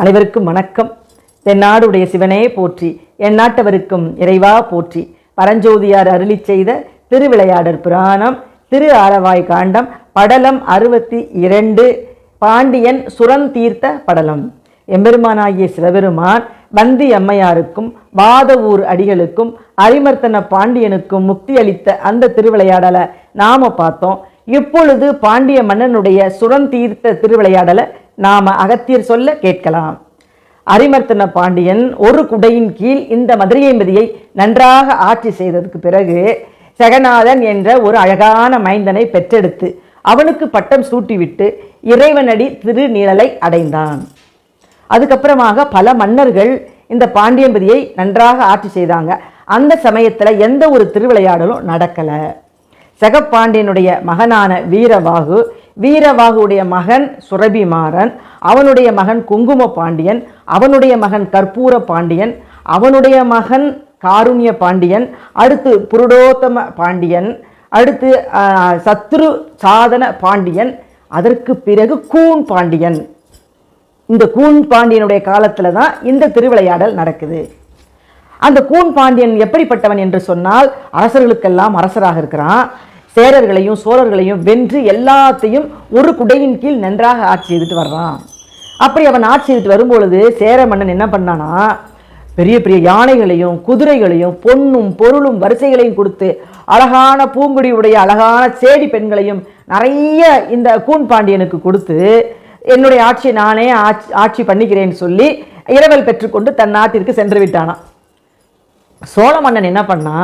அனைவருக்கும் வணக்கம். தென்னாடுடைய சிவனே போற்றி என் நாட்டவருக்கும் இறைவா போற்றி. பரஞ்சோதியார் அருளிச் செய்த திருவிளையாடற் புராணம் திரு ஆரவாய் காண்டம் படலம் அறுபத்தி இரண்டு பாண்டியன் சுரந்தீர்த்த படலம். எம்பெருமானாகிய சிவபெருமான் வந்தி அம்மையாருக்கும் வாதவூர் அடிகளுக்கும் அரிமர்த்தன பாண்டியனுக்கும் முக்தி அளித்த அந்த திருவிளையாடலை நாம பார்த்தோம். இப்பொழுது பாண்டிய மன்னனுடைய சுரந்தீர்த்த திருவிளையாடலை நாம அகத்தியர் சொல்ல கேட்கலாம். அரிமர்த்தன பாண்டியன் ஒரு குடையின் கீழ் இந்த மதுரையம்பதியை நன்றாக ஆட்சி செய்ததுக்கு பிறகு செகநாதன் என்ற ஒரு அழகான மைந்தனை பெற்றெடுத்து அவனுக்கு பட்டம் சூட்டிவிட்டு இறைவனடி திருநிழலை அடைந்தான். அதுக்கப்புறமாக பல மன்னர்கள் இந்த பாண்டியம்பதியை நன்றாக ஆட்சி செய்தாங்க. அந்த சமயத்தில் எந்த ஒரு திருவிளையாடலும் நடக்கலை. செகப்பாண்டியனுடைய மகனான வீரவாகு வீரவாகுடைய மகன் சுரபிமாறன் அவனுடைய மகன் குங்கும பாண்டியன் அவனுடைய மகன் கற்பூர பாண்டியன் அவனுடைய மகன் காருண்ய பாண்டியன் அடுத்து புருடோத்தம பாண்டியன் அடுத்து சத்ரு சாதன பாண்டியன் அதற்கு பிறகு கூன் பாண்டியன். இந்த கூன் பாண்டியனுடைய காலத்தில் தான் இந்த திருவிளையாடல் நடக்குது. அந்த கூன் பாண்டியன் எப்படிப்பட்டவன் என்று சொன்னால் அரசர்களுக்கெல்லாம் அரசராக இருக்கிறான். சேரர்களையும் சோழர்களையும் வென்று எல்லாத்தையும் ஒரு குடையின் கீழ் நன்றாக ஆட்சி செய்துட்டு வர்றான். அப்படி அவன் ஆட்சி செய்துட்டு வரும்பொழுது சேர மன்னன் என்ன பண்ணானா பெரிய பெரிய யானைகளையும் குதிரைகளையும் பொன்னும் பொருளும் வரிசைகளையும் கொடுத்து அழகான பூங்குடியுடைய அழகான சேடி பெண்களையும் நிறைய இந்த கூன் பாண்டியனுக்கு கொடுத்து என்னுடைய ஆட்சியை நானே ஆட்சி ஆட்சி பண்ணிக்கிறேன்னு சொல்லி இரவல் பெற்றுக்கொண்டு தன் நாட்டிற்கு சென்று விட்டானான் சோழ மன்னன் என்ன பண்ணா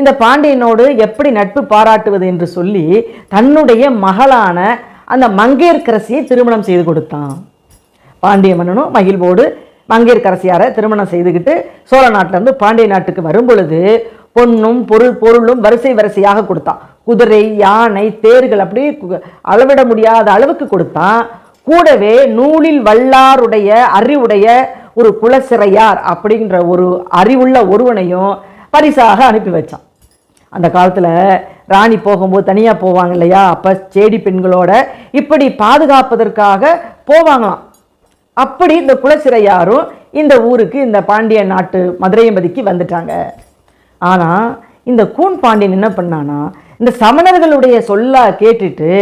இந்த பாண்டியனோடு எப்படி நட்பு பாராட்டுவது என்று சொல்லி தன்னுடைய மகளான அந்த மங்கையர்கரசியை திருமணம் செய்து கொடுத்தான். பாண்டிய மன்னனும் மகிழ்வோடு மங்கையர்கரசியாரை திருமணம் செய்துக்கிட்டு சோழ நாட்டிலேருந்து பாண்டிய நாட்டுக்கு வரும் பொழுது பொன்னும் பொருள் பொருளும் வரிசை வரிசையாக கொடுத்தான். குதிரை யானை தேர்கள் அப்படி அளவிட முடியாத அளவுக்கு கொடுத்தான். கூடவே நூலில் வல்லாருடைய அறிவுடைய ஒரு குலசிறையார் அப்படின்ற ஒரு அறிவுள்ள ஒருவனையும் பரிசாக அனுப்பி வச்சான். அந்த காலத்தில் ராணி போகும்போது தனியாக போவாங்க இல்லையா? அப்போ சேடி பெண்களோட இப்படி பாதுகாப்பதற்காக போவாங்களாம். அப்படி இந்த குலசிறையாரும் இந்த ஊருக்கு இந்த பாண்டிய நாட்டு மதுரையம்பதிக்கு வந்துட்டாங்க. ஆனால் இந்த கூன் பாண்டியன் என்ன பண்ணானா இந்த சமணர்களுடைய சொல்ல கேட்டுட்டு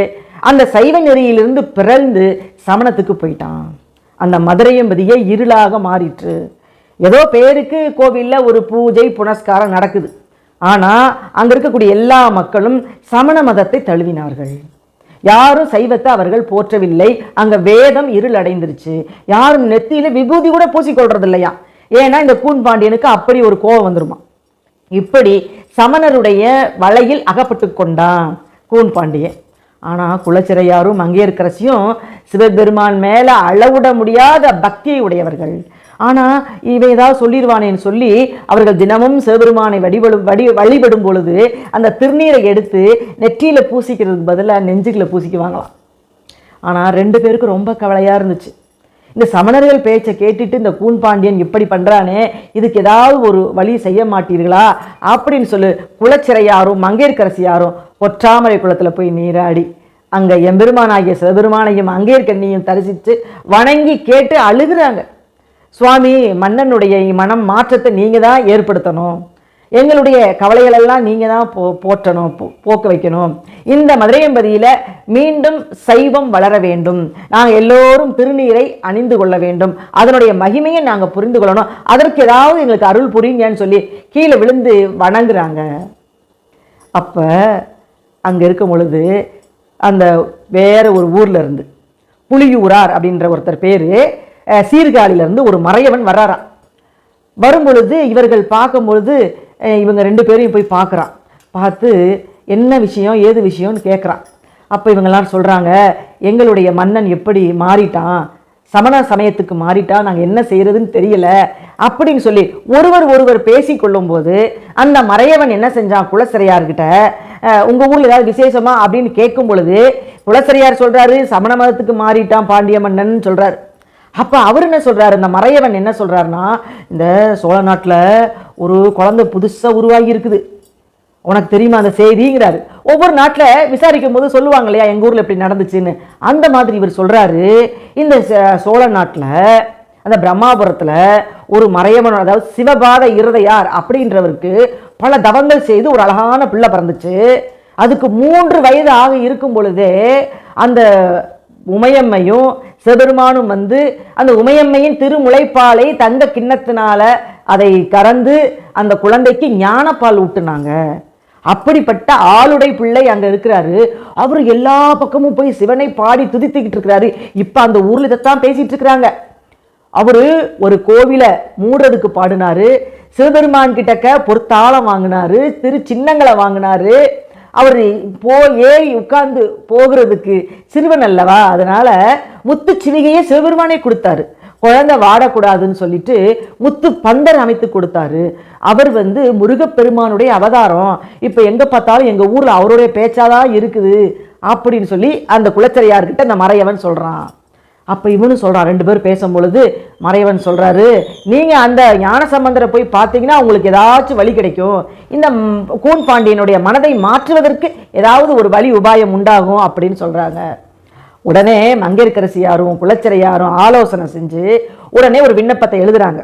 அந்த சைவ நெறியிலிருந்து பிறந்து சமணத்துக்கு போயிட்டான். அந்த மதுரையம்பதியை இருளாக மாறிற்று. ஏதோ பேருக்கு கோவிலில் ஒரு பூஜை புனஸ்காரம் நடக்குது. ஆனால் அங்கே இருக்கக்கூடிய எல்லா மக்களும் சமண மதத்தை தழுவினார்கள். யாரும் சைவத்தை அவர்கள் போற்றவில்லை. அங்கே வேதம் இருள் அடைந்துருச்சு. யாரும் நெத்தியில விபூதி கூட பூசிக்கொள்றது இல்லையா ஏன்னா இந்த கூன் பாண்டியனுக்கு அப்படி ஒரு கோபம் வந்துருமா? இப்படி சமணருடைய வலையில் அகப்பட்டு கொண்டான் கூன் பாண்டியன். ஆனால் குலச்சிறையாரும் மங்கையர்கரசியும் சிவபெருமான் மேலே அளவிட முடியாத பக்தியை உடையவர்கள். ஆனால் இவன் ஏதாவது சொல்லிடுவானேன்னு சொல்லி அவர்கள் தினமும் சிவபெருமானை வழிபடும் வடி வழிபடும் பொழுது அந்த திருநீரை எடுத்து நெற்றியில் பூசிக்கிறதுக்கு பதிலாக நெஞ்சுகளை பூசிக்குவாங்களாம். ஆனால் ரெண்டு பேருக்கும் ரொம்ப கவலையாக இருந்துச்சு. இந்த சமணர்கள் பேச்சை கேட்டுட்டு இந்த கூன் பாண்டியன் இப்படி பண்ணுறானே இதுக்கு ஏதாவது ஒரு வழி செய்ய மாட்டீர்களா? அப்படின்னு சொல்லி குலச்சிறையாரும் மங்கையர்க்கரசியாரும் பொற்றாமரை குளத்தில் போய் நீராடி அங்கே எம்பெருமானாகிய சிவபெருமானையும் அங்கேற்கண்ணியும் தரிசித்து வணங்கி கேட்டு அழுகுறாங்க. சுவாமி மன்னனுடைய மனம் மாற்றத்தை நீங்கள் தான் ஏற்படுத்தணும். எங்களுடைய கவலைகளெல்லாம் நீங்கள் தான் போ போற்றணும் போ- போக்க வைக்கணும். இந்த மதுரையம்பதியில் மீண்டும் சைவம் வளர வேண்டும். நாங்கள் எல்லோரும் திருநீரை அணிந்து கொள்ள வேண்டும். அதனுடைய மகிமையை நாங்கள் புரிந்து கொள்ளணும். அதற்கு ஏதாவது எங்களுக்கு அருள் புரியுங்கன்னு சொல்லி கீழே விழுந்து வணங்குறாங்க. அப்போ அங்கே இருக்கும் பொழுது அந்த வேற ஒரு ஊரில் இருந்து புளியூரார் அப்படின்ற ஒருத்தர் பேர் சீர்காழியிலேருந்து ஒரு மறையவன் வர்றாராம் வரும் பொழுது இவர்கள் பார்க்கும் பொழுது இவங்க ரெண்டு பேரையும் போய் பார்க்குறான். பார்த்து என்ன விஷயம் ஏது விஷயம்னு கேட்குறான் அப்போ இவங்கெல்லாம் சொல்கிறாங்க எங்களுடைய மன்னன் எப்படி மாறிட்டான்? சமண சமயத்துக்கு மாறிட்டான் நாங்கள் என்ன செய்கிறதுன்னு தெரியல. அப்படின்னு சொல்லி ஒருவர் ஒருவர் பேசி கொள்ளும்போது அந்த மறையவன் என்ன செஞ்சான்? குலசிறையார்கிட்ட உங்கள் ஊரில் ஏதாவது விசேஷமா? அப்படின்னு கேட்கும் பொழுது குலசிறையார் சொல்கிறாரு சமண மதத்துக்கு மாறிட்டான் பாண்டிய மன்னன் சொல்கிறார் அப்போ அவர் என்ன சொல்கிறாரு இந்த மறையவன் என்ன சொல்கிறாருன்னா இந்த சோழ நாட்டில் ஒரு குழந்தை புதுசாக உருவாகி இருக்குது. உனக்கு தெரியுமா அந்த செய்திங்கிறாரு. ஒவ்வொரு நாட்டில் விசாரிக்கும் போது சொல்லுவாங்க இல்லையா எங்கள் ஊரில் இப்படி நடந்துச்சுன்னு. அந்த மாதிரி இவர் சொல்கிறாரு இந்த சோழ நாட்டில் அந்த பிரம்மாபுரத்தில் ஒரு மறையவன் அதாவது சிவபாத இருதையார் அப்படின்றவருக்கு பல தவங்கள் செய்து ஒரு அழகான பிள்ளை பிறந்துச்சு. அதுக்கு மூன்று வயது ஆக இருக்கும் பொழுதே அந்த உமையம்மையும் சிவபெருமானும் வந்து அந்த உமையம்மையின் திருமுலைப்பாலை தங்க கிண்ணத்தினால அதை கறந்து அந்த குழந்தைக்கு ஞானப்பால் ஊட்டுனாங்க. அப்படிப்பட்ட ஆளுடை பிள்ளை அங்க இருக்கிறாரு. அவர் எல்லா பக்கமும் போய் சிவனை பாடி துதித்துக்கிட்டு இருக்கிறாரு. இப்ப அந்த ஊர்ல இதைத்தான் பேசிட்டு இருக்கிறாங்க. அவரு ஒரு கோவிலை மூடுறதுக்கு பாடினாரு. சிவபெருமான் கிட்டக்க பொறுத்தாளம் வாங்கினாரு. திரு சின்னங்களை வாங்கினாரு. அவர் போ ஏறி உட்கார்ந்து போகிறதுக்கு சிறுவன் அல்லவா? அதனால முத்து சிவிகையே சிவபெருமானே கொடுத்தாரு. குழந்தை வாடக்கூடாதுன்னு சொல்லிட்டு முத்து பந்தர் அமைத்து கொடுத்தாரு. அவர் வந்து முருகப்பெருமானுடைய அவதாரம். இப்போ எங்கே பார்த்தாலும் எங்கள் ஊரில் அவருடைய பேச்சாதான் இருக்குது அப்படின்னு சொல்லி அந்த குலச்சரையார்கிட்ட அந்த மறையவன் சொல்கிறான் அப்போ இவனும் சொல்கிறான் ரெண்டு பேரும் பேசும் பொழுது மறைவன் நீங்கள் அந்த அந்த ஞானசம்பந்தரை போய் பார்த்தீங்கன்னா உங்களுக்கு ஏதாச்சும் வழி கிடைக்கும். இந்த கூன் பாண்டியனுடைய மனதை மாற்றுவதற்கு ஏதாவது ஒரு வழி உபாயம் உண்டாகும் அப்படின்னு சொல்கிறாங்க உடனே மங்கையர்க்கரசியாரும் குலச்சிறையாரும் ஆலோசனை செஞ்சு உடனே ஒரு விண்ணப்பத்தை எழுதுறாங்க.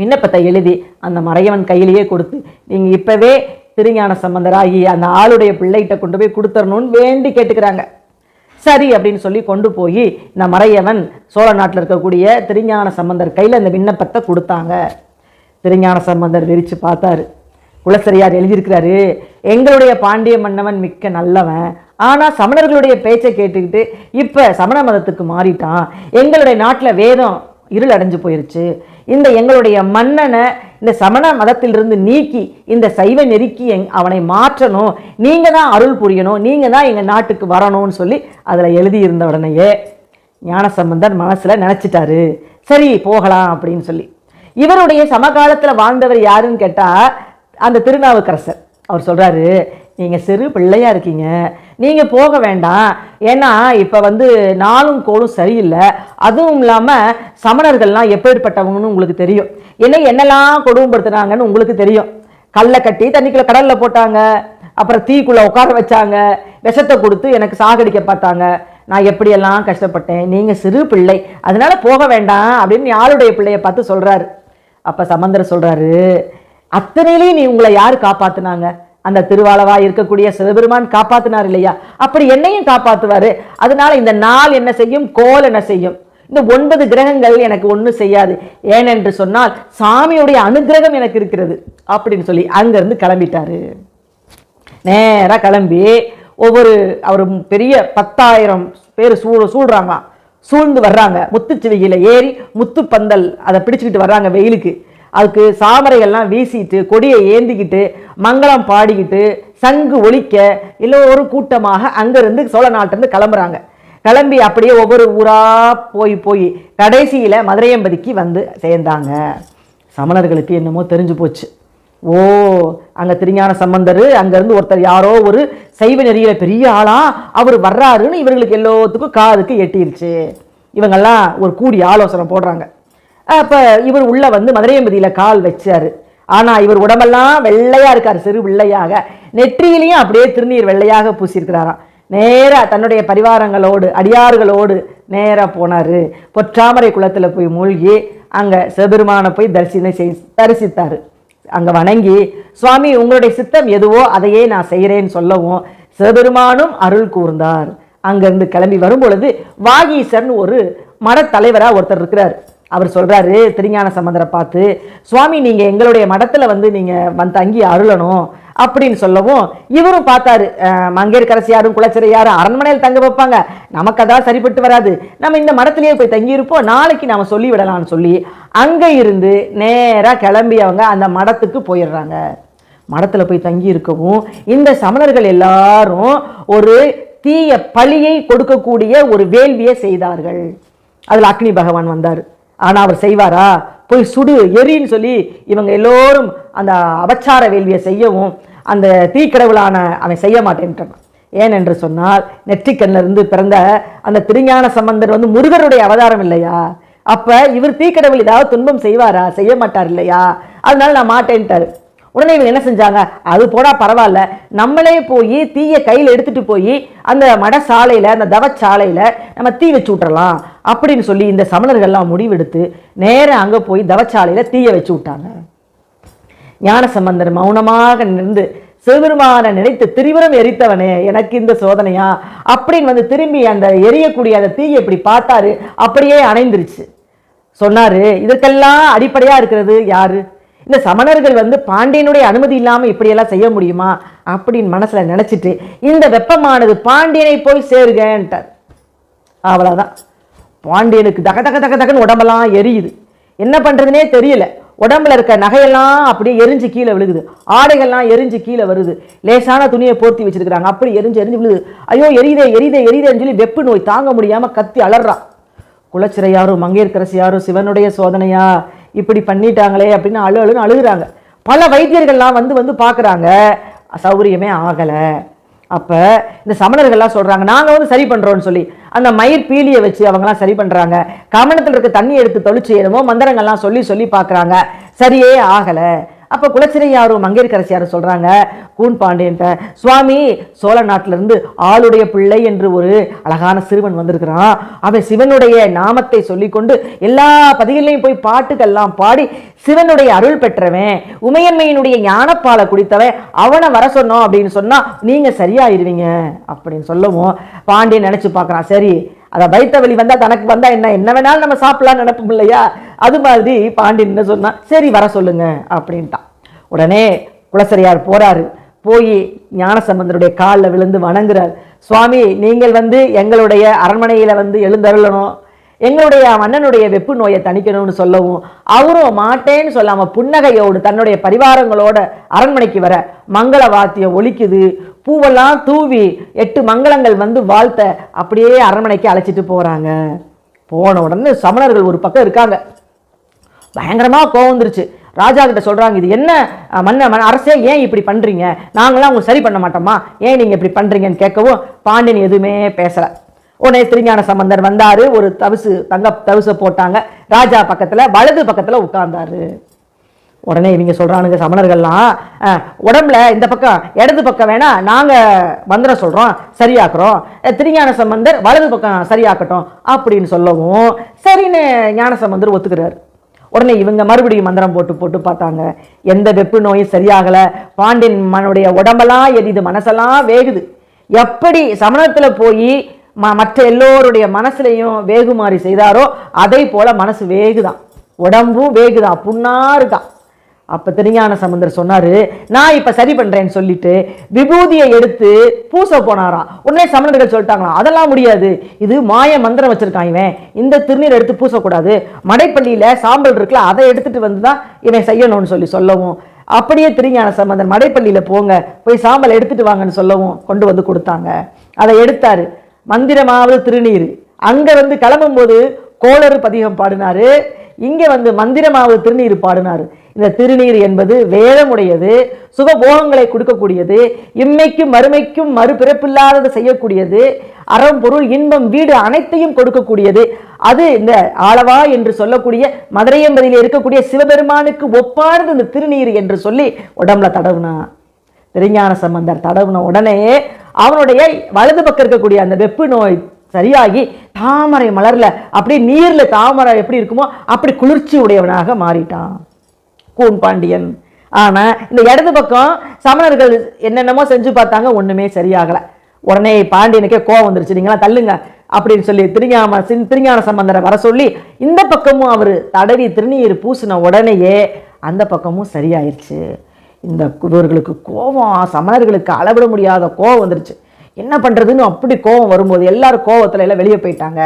விண்ணப்பத்தை எழுதி அந்த மறையவன் கையிலேயே கொடுத்து நீங்கள் இப்போவே திருஞான சம்பந்தராகி அந்த ஆளுடைய பிள்ளைகிட்ட கொண்டு போய் கொடுத்துடணும்னு வேண்டி கேட்டுக்கிறாங்க. சரி அப்படின்னு சொல்லி கொண்டு போய் இந்த மறையவன் சோழ நாட்டில் இருக்கக்கூடிய திருஞான சம்பந்தர் கையில் அந்த விண்ணப்பத்தை கொடுத்தாங்க. திருஞான சம்பந்தர் விரித்து பார்த்தாரு. குலசரியார் எழுதியிருக்கிறாரு எங்களுடைய பாண்டிய மன்னவன் மிக்க நல்லவன். ஆனால் சமணர்களுடைய பேச்சை கேட்டுக்கிட்டு இப்போ சமண மதத்துக்கு மாறிட்டான். எங்களுடைய நாட்டில் வேதம் இருள் அடைஞ்சு போயிருச்சு. இந்த எங்களுடைய மன்னனை இந்த சமண மதத்திலிருந்து நீக்கி இந்த சைவ நெருக்கி எங் அவனை மாற்றணும். நீங்கள் தான் அருள் புரியணும். நீங்கள் தான் எங்கள் நாட்டுக்கு வரணும்னு சொல்லி அதில் எழுதியிருந்த உடனேயே ஞானசம்பந்தர் மனசில் நினச்சிட்டாரு. சரி போகலாம் அப்படின்னு சொல்லி. இவருடைய சமகாலத்தில் வாழ்ந்தவர் யாருன்னு கேட்டால் அந்த திருநாவுக்கரசர். அவர் சொல்கிறாரு நீங்கள் சிறு பிள்ளையாக இருக்கீங்க. நீங்கள் போக வேண்டாம். ஏன்னா இப்போ வந்து நாளும் கோளும் சரியில்லை. அதுவும் இல்லாமல் சமணர்கள்லாம் எப்பேற்பட்டவங்கன்னு உங்களுக்கு தெரியும். என்ன என்னெல்லாம் கொடுமைப்படுத்துனாங்கன்னு உங்களுக்கு தெரியும். கல்லை கட்டி தண்ணிக்குள்ளே கடலில் போட்டாங்க. அப்புறம் தீக்குள்ளே உட்கார வச்சாங்க. விஷத்தை கொடுத்து எனக்கு சாகடிக்க பார்த்தாங்க. நான் எப்படியெல்லாம் கஷ்டப்பட்டேன்? நீங்கள் சிறு பிள்ளை. அதனால போக வேண்டாம் அப்படின்னு யாருடைய பிள்ளையை பார்த்து சொல்கிறாரு அப்போ சமந்தர் சொல்கிறாரு அத்தனையிலையும் நீ உங்களை யார் காப்பாற்றினாங்க அந்த திருவாளவா இருக்கக்கூடிய சிவபெருமான் காப்பாத்தினார் இல்லையா? அப்படி என்னையும் காப்பாத்துவாரு. அதனால இந்த நாள் என்ன செய்யும்? கோல் என்ன செய்யும்? இந்த ஒன்பது கிரகங்கள் எனக்கு ஒன்றும் செய்யாது. ஏனென்று சொன்னால் சாமியுடைய அனுகிரகம் எனக்கு இருக்கிறது அப்படின்னு சொல்லி அங்கேருந்து கிளம்பிட்டாரு. நேராக கிளம்பி ஒவ்வொரு அவர் பெரிய பத்தாயிரம் பேர் சூ சூழ்றாங்களாம் சூழ்ந்து வர்றாங்க. முத்துச்சிவிகையில் ஏறி முத்து பந்தல் அதை பிடிச்சிக்கிட்டு வர்றாங்க வெயிலுக்கு. அதுக்கு சாமரையெல்லாம் வீசிட்டு கொடியை ஏந்திக்கிட்டு மங்களம் பாடிக்கிட்டு சங்கு ஒழிக்க இல்லை ஒரு கூட்டமாக அங்கேருந்து சோழ நாட்டிலேருந்து கிளம்புறாங்க. கிளம்பி அப்படியே ஒவ்வொரு ஊராக போய் போய் கடைசியில் மதுரையம்பதிக்கு வந்து சேர்ந்தாங்க. சமணர்களுக்கு என்னமோ தெரிஞ்சு போச்சு. ஓ அங்கே திருஞான சம்பந்தர் அங்கேருந்து ஒருத்தர் யாரோ ஒரு சைவ நெறியில் பெரிய ஆளா அவர் வர்றாருன்னு இவர்களுக்கு எல்லோத்துக்கும் காதுக்கு எட்டிருச்சு. இவங்கெல்லாம் ஒரு கூடி ஆலோசனை போடுறாங்க. அப்போ இவர் உள்ளே வந்து மதுரையம்பதியில் கால் வச்சார். ஆனால் இவர் உடம்பெல்லாம் வெள்ளையாக இருக்கார் சிறு வெள்ளையாக நெற்றியிலையும் அப்படியே திருநீர் வெள்ளையாக பூசியிருக்கிறாராம். நேராக தன்னுடைய பரிவாரங்களோடு அடியார்களோடு நேராக போனார். பொற்றாமரை குளத்தில் போய் மூழ்கி அங்கே சிவபெருமானை போய் தரிசனம் செய் தரிசித்தார். அங்கே வணங்கி சுவாமி உங்களுடைய சித்தம் எதுவோ அதையே நான் செய்கிறேன்னு சொல்லவும் சிவபெருமானும் அருள் கூர்ந்தார். அங்கிருந்து கிளம்பி வரும் பொழுது வாகீசர்னு ஒரு மடத்தலைவரா ஒருத்தர் இருக்கிறார். அவர் சொல்கிறாரு திருஞான சம்பந்தரை பார்த்து சுவாமி நீங்கள் எங்களுடைய மடத்தில் வந்து நீங்கள் வந்து தங்கி அருளணும் அப்படின்னு சொல்லவும் இவரும் பார்த்தாரு அஹ், மங்கையர்க்கரசியாரும் யாரும் அரண்மனையில் தங்க வைப்பாங்க. நமக்கு அதான் சரிப்பட்டு வராது. நம்ம இந்த மடத்திலேயே போய் தங்கியிருப்போம். நாளைக்கு நாம் சொல்லி விடலாம்னு சொல்லி அங்கே இருந்து நேராக கிளம்பி அவங்க அந்த மடத்துக்கு போயிடுறாங்க. மடத்தில் போய் தங்கி இருக்கவும் இந்த சமணர்கள் எல்லாரும் ஒரு தீய பழியை கொடுக்கக்கூடிய ஒரு வேள்வியை செய்தார்கள். அதில் அக்னி பகவான் வந்தார். ஆனால் அவர் செய்வாரா? போய் சுடு எரின்னு சொல்லி இவங்க எல்லோரும் அந்த அபச்சார வேள்வியை செய்யவும் அந்த தீக்கடவுளான அவன் செய்ய மாட்டேன்ட்டான். ஏனென்று சொன்னால் நெற்றிக்கண்ணில் இருந்து பிறந்த அந்த திருஞான சம்பந்தர் வந்து முருகருடைய அவதாரம் இல்லையா? அப்போ இவர் தீக்கடவுள் ஏதாவது துன்பம் செய்வாரா? செய்ய மாட்டார் இல்லையா? அதனால நான் மாட்டேன்ட்டாரு. உடனே இவங்க என்ன செஞ்சாங்க? அது போனால் பரவாயில்ல. நம்மளே போய் தீயை கையில் எடுத்துகிட்டு போய் அந்த மடசாலையில் அந்த தவச்சாலையில் நம்ம தீ வச்சு விட்றலாம் அப்படின்னு சொல்லி இந்த சமணர்கள்லாம் முடிவெடுத்து நேராக அங்கே போய் தவச்சாலையில் தீய வச்சு விட்டாங்க. ஞானசம்பந்தர் மௌனமாக நின்று சிவபெருமானை நினைத்து திரிபுரம் எரித்தவனே எனக்கு இந்த சோதனையா? அப்படின்னு வந்து திரும்பி அந்த எரியக்கூடிய அந்த தீயை இப்படி பார்த்தாரு அப்படியே அணைந்துருச்சு. சொன்னார் இதற்கெல்லாம் அடிப்படையாக இருக்கிறது யார்? இந்த சமணர்கள் வந்து பாண்டியனுடைய அனுமதி இல்லாமல் இப்படியெல்லாம் செய்ய முடியுமா? அப்படின்னு மனசில் நினச்சிட்டு இந்த வெப்பமானது பாண்டியனை போய் சேருகன்ட்டார். அவ்வளோதான் பாண்டியனுக்கு தக தக தக தகன்னு உடம்பெல்லாம் எரியுது. என்ன பண்ணுறதுனே தெரியல. உடம்புல இருக்க நகையெல்லாம் அப்படியே எரிஞ்சு கீழே விழுகுது. ஆடைகள்லாம் எரிஞ்சு கீழே வருது. லேசான துணியை போர்த்தி வச்சிருக்கிறாங்க. அப்படி எரிஞ்சு எரிஞ்சு விழுகுது. ஐயோ எரியுதே எரியுதே எரியுதேன்னு சொல்லி வெப்பு நோய் தாங்க முடியாமல் கத்தி அலறான் குலச்சிறையாரும் மங்கையர்க்கரசியாரும் சிவனுடைய சோதனையா? இப்படி பண்ணிட்டாங்களே அப்படின்னு அழு அழுன்னு அழுகுறாங்க. பல வைத்தியர்கள்லாம் வந்து வந்து பார்க்குறாங்க. சௌகரியமே ஆகலை. அப்போ இந்த சமணர்கள்லாம் சொல்கிறாங்க நாங்கள் வந்து சரி பண்ணுறோன்னு சொல்லி. அந்த மயிர் பீலியை வச்சு அவங்கலாம் சரி பண்ணுறாங்க கமனத்தில் இருக்க தண்ணி எடுத்து தொழிச்சு என்னமோ மந்திரங்கள்லாம் சொல்லி சொல்லி பார்க்குறாங்க. சரியே ஆகலை. அப்போ குலச்சிறையாரும் மங்கையர்க்கரசியாரும் சொல்கிறாங்க கூன் பாண்டியன்ட்ட சுவாமி சோழ நாட்டிலிருந்து ஆளுடைய பிள்ளை என்று ஒரு அழகான சிறுவன் வந்திருக்கிறான். அவன் சிவனுடைய நாமத்தை சொல்லிக்கொண்டு எல்லா பதிகளையும் போய் பாட்டுக்கெல்லாம் பாடி சிவனுடைய அருள் பெற்றவன் உமையன்மையினுடைய ஞானப்பாலை குடித்தவன் அவனை வர சொன்னோம் அப்படின்னு சொன்னால் நீங்கள் சரியாயிருவீங்க. அப்படின்னு சொல்லவும் பாண்டியன் நினச்சி பார்க்குறான். சரி அதை வைத்த வழி வந்தால் தனக்கு வந்தால் என்ன? என்ன வேணாலும் நம்ம சாப்பிடலாம்னு நினைப்போம் இல்லையா? அது மாதிரி பாண்டியன் என்ன சொன்னா சரி வர சொல்லுங்க அப்படின்ட்டான். உடனே குலசரியார் போறாரு. போய் ஞானசம்பந்தருடைய காலில் விழுந்து வணங்குறார். சுவாமி நீங்கள் வந்து எங்களுடைய அரண்மனையில் வந்து எழுந்தருளணும். எங்களுடைய மன்னனுடைய வெப்பு நோயை தணிக்கணும்னு சொல்லவும் அவரும் மாட்டேன்னு சொல்லாமல் புன்னகையோடு தன்னுடைய பரிவாரங்களோட அரண்மனைக்கு வர மங்கள வாத்தியம் ஒலிக்குது. பூவெல்லாம் தூவி எட்டு மங்களங்கள் வந்து வாழ்த்த அப்படியே அரண்மனைக்கு அழைச்சிட்டு போகிறாங்க போன உடனே சமணர்கள் ஒரு பக்கம் இருக்காங்க. பயங்கரமாக கோவம் வந்துருச்சு. ராஜா கிட்ட சொல்கிறாங்க இது என்ன மன்ன அரசே ஏன் இப்படி பண்ணுறீங்க நாங்களாம் அவங்க சரி பண்ண மாட்டோமா? ஏன் நீங்கள் இப்படி பண்ணுறீங்கன்னு கேட்கவும் பாண்டியன் எதுவுமே பேசலை. உடனே திருஞான சம்பந்தர் வந்தார் ஒரு தவிசு தங்க தவிசை போட்டாங்க. ராஜா பக்கத்தில் வலது பக்கத்தில் உட்கார்ந்தாரு. உடனே இவங்க சொல்கிறானுங்க சமணர்கள்லாம் உடம்புல இந்த பக்கம் இடது பக்கம் வேணால் நாங்கள் மந்திரம் சொல்கிறோம் சரியாக்குறோம். திருஞான சம்பந்தர் வலது பக்கம் சரியாக்கட்டும் அப்படின்னு சொல்லவும் சரின்னு ஞான சம்பந்தர் ஒத்துக்கிறாரு. உடனே இவங்க மறுபடியும் மந்திரம் போட்டு போட்டு பார்த்தாங்க. எந்த வெப்பு நோயும் சரியாகலை. பாண்டியன் மனுடைய உடம்பெல்லாம் எரியுது மனசெல்லாம் வேகுது. எப்படி சமணத்தில் போய் ம மற்ற எல்லோருடைய மனசுலையும் வேகுமாறி செய்தாரோ அதே போல மனசு வேகுதான். உடம்பும் வேகுதான் புண்ணா இருக்கான் அப்போ திருஞான சமுந்தர் சொன்னாரு நான் இப்போ சரி பண்ணுறேன்னு சொல்லிட்டு விபூதியை எடுத்து பூச போனாராம். உடனே சமணர்கள் சொல்லிட்டாங்களாம் அதெல்லாம் முடியாது. இது மாய மந்திரம் வச்சிருக்கான் இவன். இந்த திருநீர் எடுத்து பூசக்கூடாது. மடைப்பள்ளியில் சாம்பல் இருக்குல்ல அதை எடுத்துட்டு வந்து தான் இவன் செய்யணும்னு சொல்லி சொல்லவும். அப்படியே திருஞான சம்பந்தர் மடைப்பள்ளியில் போங்க. போய் சாம்பல் எடுத்துட்டு வாங்கன்னு சொல்லவும் கொண்டு வந்து கொடுத்தாங்க. அதை எடுத்தாரு. மந்திரமாவது திருநீர். அங்கே வந்து கிளம்பும்போது கோளறு பதிகம் பாடினாரு. இங்கே வந்து மந்திரமாவது திருநீர் பாடினாரு. இந்த திருநீர் என்பது வேதமுடையது சுகபோகங்களை கொடுக்கக்கூடியது இம்மைக்கும் மறுமைக்கும் மறுபிறப்பில்லாதது செய்யக்கூடியது அறம் பொருள் இன்பம் வீடு அனைத்தையும் கொடுக்கக்கூடியது. அது இந்த ஆளவா என்று சொல்லக்கூடிய மதுரையம்பதியில் இருக்கக்கூடிய சிவபெருமானுக்கு ஒப்பானது இந்த திருநீர் என்று சொல்லி உடம்புல தடவுனா. திருஞான சம்பந்தர் தடவுன உடனே அவனுடைய வலது பக்கம் இருக்கக்கூடிய அந்த வெப்பு நோய் சரியாகி தாமரை மலர்ல அப்படியே நீர்ல தாமரை எப்படி இருக்குமோ அப்படி குளிர்ச்சி உடையவனாக மாறிட்டான். கூன் பாண்டியன். ஆனால் இந்த இடது பக்கம் சமணர்கள் என்னென்னமோ செஞ்சு பார்த்தாங்க ஒன்றுமே சரியாகலை. உடனே பாண்டியனுக்கே கோவம் வந்துருச்சு நீங்களாம் தள்ளுங்க அப்படின்னு சொல்லி திருஞான சின் திருஞான சம்பந்தரை வர சொல்லி இந்த பக்கமும் அவர் தடவி திருநீர் பூசின உடனேயே அந்த பக்கமும் சரியாயிருச்சு. இந்த இவர்களுக்கு கோபம் சமணர்களுக்கு அளவிட முடியாத கோபம் வந்துருச்சு. என்ன பண்ணுறதுன்னு அப்படி கோபம் வரும்போது எல்லாரும் கோவத்தில் எல்லாம் வெளியே போயிட்டாங்க.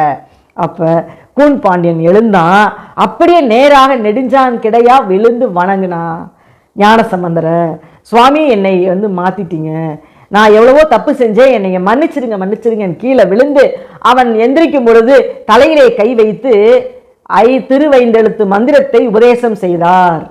அப்போ கூன் பாண்டியன் எழுந்தான் அப்படியே நேராக நெடுஞ்சான் கிடையா விழுந்து வணங்கினான் ஞானசம்பந்தரை சுவாமி என்னை வந்து மாற்றிட்டீங்க நான் எவ்வளவோ தப்பு செஞ்சேன் என்னை மன்னிச்சிருங்க மன்னிச்சிருங்கன்னு கீழே விழுந்து அவன் எந்திரிக்கும் பொழுது தலையிலே கை வைத்து ஐ திருவைந்தெழுத்து மந்திரத்தை உபதேசம் செய்தார்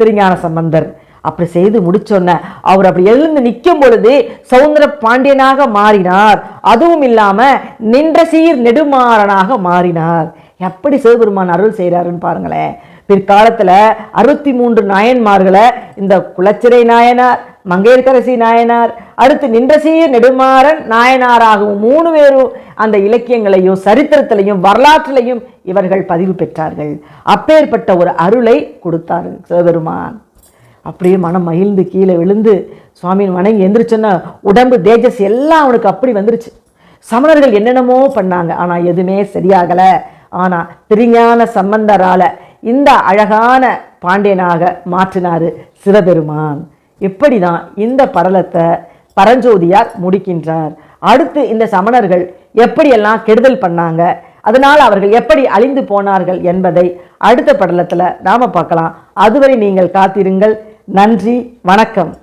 திருஞான சம்பந்தர் அப்படி செய்து முடிச்சோன்ன அவர் அப்படி எழுந்து நிற்கும் பொழுது சௌந்தர பாண்டியனாக மாறினார். அதுவும் இல்லாம நின்ற சீர் நெடுமாறனாக மாறினார். எப்படி சிவபெருமான் அருள் செய்கிறாருன்னு பாருங்களேன். பிற்காலத்துல அறுபத்தி மூன்று நாயன்மார்களை இந்த குலச்சிறை நாயனார் மங்கையர்கரசி நாயனார் அடுத்து நின்றசீர் நெடுமாறன் நாயனாராகவும் மூணு பேரும் அந்த இலக்கியங்களையும் சரித்திரத்திலையும் வரலாற்றிலையும் இவர்கள் பதிவு பெற்றார்கள். அப்பேற்பட்ட ஒரு அருளை கொடுத்தார் சிவபெருமான். அப்படியே மனம் மகிழ்ந்து கீழே விழுந்து சுவாமியின் வணங்கி எந்திரிச்சோன்னா உடம்பு தேஜஸ் எல்லாம் அவனுக்கு அப்படி வந்துருச்சு. சமணர்கள் என்னென்னமோ பண்ணாங்க ஆனால் எதுவுமே சரியாகலை. ஆனால் திருஞான சம்பந்தரால இந்த அழகான பாண்டியனாக மாற்றினாரு சிவபெருமான். இப்படி தான் இந்த படலத்தை பரஞ்சோதியார் முடிக்கின்றார். அடுத்து இந்த சமணர்கள் எப்படியெல்லாம் கெடுதல் பண்ணாங்க அதனால் அவர்கள் எப்படி அழிந்து போனார்கள் என்பதை அடுத்த படலத்தில் நாம் பார்க்கலாம். அதுவரை நீங்கள் காத்திருங்கள். நன்றி வணக்கம்.